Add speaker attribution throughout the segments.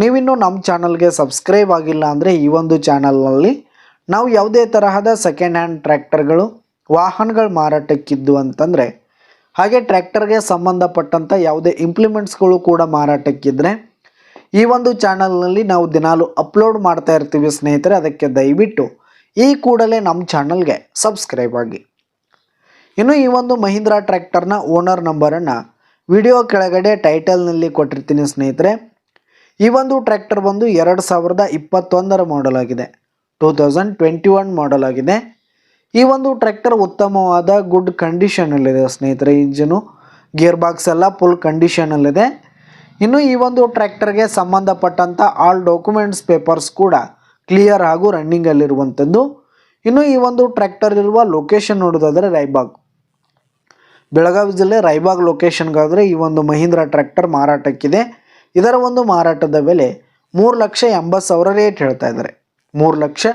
Speaker 1: ನೀವಿನ್ನೂ ನಮ್ಮ ಚಾನಲ್ಗೆ ಸಬ್ಸ್ಕ್ರೈಬ್ ಆಗಿಲ್ಲ ಅಂದರೆ ಈ ಒಂದು ಚಾನಲ್ನಲ್ಲಿ ನಾವು ಯಾವುದೇ ತರಹದ ಸೆಕೆಂಡ್ ಹ್ಯಾಂಡ್ ಟ್ರ್ಯಾಕ್ಟರ್ಗಳು ವಾಹನಗಳು ಮಾರಾಟಕ್ಕಿದ್ದು ಅಂತಂದರೆ, ಹಾಗೆ ಟ್ರ್ಯಾಕ್ಟರ್ಗೆ ಸಂಬಂಧಪಟ್ಟಂಥ ಯಾವುದೇ ಇಂಪ್ಲಿಮೆಂಟ್ಸ್ಗಳು ಕೂಡ ಮಾರಾಟಕ್ಕಿದ್ರೆ, ಈ ಒಂದು ಚಾನಲ್ನಲ್ಲಿ ನಾವು ದಿನಾಲು ಅಪ್ಲೋಡ್ ಮಾಡ್ತಾ ಇರ್ತೀವಿ ಸ್ನೇಹಿತರೆ, ಅದಕ್ಕೆ ದಯವಿಟ್ಟು ಈ ಕೂಡಲೇ ನಮ್ಮ ಚಾನಲ್ಗೆ ಸಬ್ಸ್ಕ್ರೈಬ್ ಆಗಿ. ಇನ್ನು ಈ ಒಂದು ಮಹೀಂದ್ರಾ ಟ್ರ್ಯಾಕ್ಟರ್ನ ಓನರ್ ನಂಬರನ್ನು ವಿಡಿಯೋ ಕೆಳಗಡೆ ಟೈಟಲ್ನಲ್ಲಿ ಕೊಟ್ಟಿರ್ತೀನಿ ಸ್ನೇಹಿತರೆ. ಈ ಒಂದು ಟ್ರ್ಯಾಕ್ಟರ್ ಬಂದು ಎರಡು ಸಾವಿರದ ಇಪ್ಪತ್ತೊಂದರ ಮಾಡೆಲ್ ಆಗಿದೆ. Two thousand twenty one model ಆಗಿದೆ. ಈ ಒಂದು ಟ್ರ್ಯಾಕ್ಟರ್ ಉತ್ತಮವಾದ ಗುಡ್ ಕಂಡೀಷನಲ್ಲಿದೆ ಸ್ನೇಹಿತರೆ ಇಂಜಿನು ಗೇರ್ ಬಾಕ್ಸ್ ಎಲ್ಲ ಫುಲ್ ಕಂಡೀಷನಲ್ಲಿದೆ ಇನ್ನು ಈ ಒಂದು ಟ್ರ್ಯಾಕ್ಟರ್ಗೆ ಸಂಬಂಧಪಟ್ಟಂಥ ಆಲ್ ಡಾಕ್ಯುಮೆಂಟ್ಸ್ ಪೇಪರ್ಸ್ ಕೂಡ ಕ್ಲಿಯರ್ ಹಾಗೂ ರನ್ನಿಂಗಲ್ಲಿರುವಂಥದ್ದು ಇನ್ನು ಈ ಒಂದು ಟ್ರ್ಯಾಕ್ಟರ್ ಇರುವ ಲೊಕೇಶನ್ ನೋಡೋದಾದರೆ ರೈಬಾಗ್ ಬೆಳಗಾವಿ ಜಿಲ್ಲೆ ರೈಬಾಗ್ ಲೊಕೇಶನ್ಗಾದರೆ ಈ ಒಂದು ಮಹೀಂದ್ರ ಟ್ರ್ಯಾಕ್ಟರ್ ಮಾರಾಟಕ್ಕಿದೆ. ಇದರ ಒಂದು ಮಾರಾಟದ ಬೆಲೆ ಮೂರು ಲಕ್ಷ ಎಂಬತ್ತು ಸಾವಿರ ರೇಟ್ ಹೇಳ್ತಾ ಇದ್ದಾರೆ. ಮೂರು ಲಕ್ಷ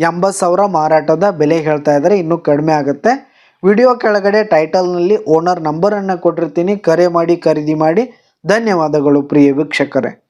Speaker 1: ಎಂಬತ್ತು ಸಾವಿರ ಮಾರಾಟದ ಬೆಲೆ ಹೇಳ್ತಾ ಇದ್ದಾರೆ. ಇನ್ನೂ ಕಡಿಮೆ ಆಗುತ್ತೆ. ವಿಡಿಯೋ ಕೆಳಗಡೆ ಟೈಟಲ್ನಲ್ಲಿ ಓನರ್ ನಂಬರನ್ನು ಕೊಟ್ಟಿರ್ತೀನಿ. ಕರೆ ಮಾಡಿ, ಖರೀದಿ ಮಾಡಿ. ಧನ್ಯವಾದಗಳು ಪ್ರಿಯ ವೀಕ್ಷಕರೇ.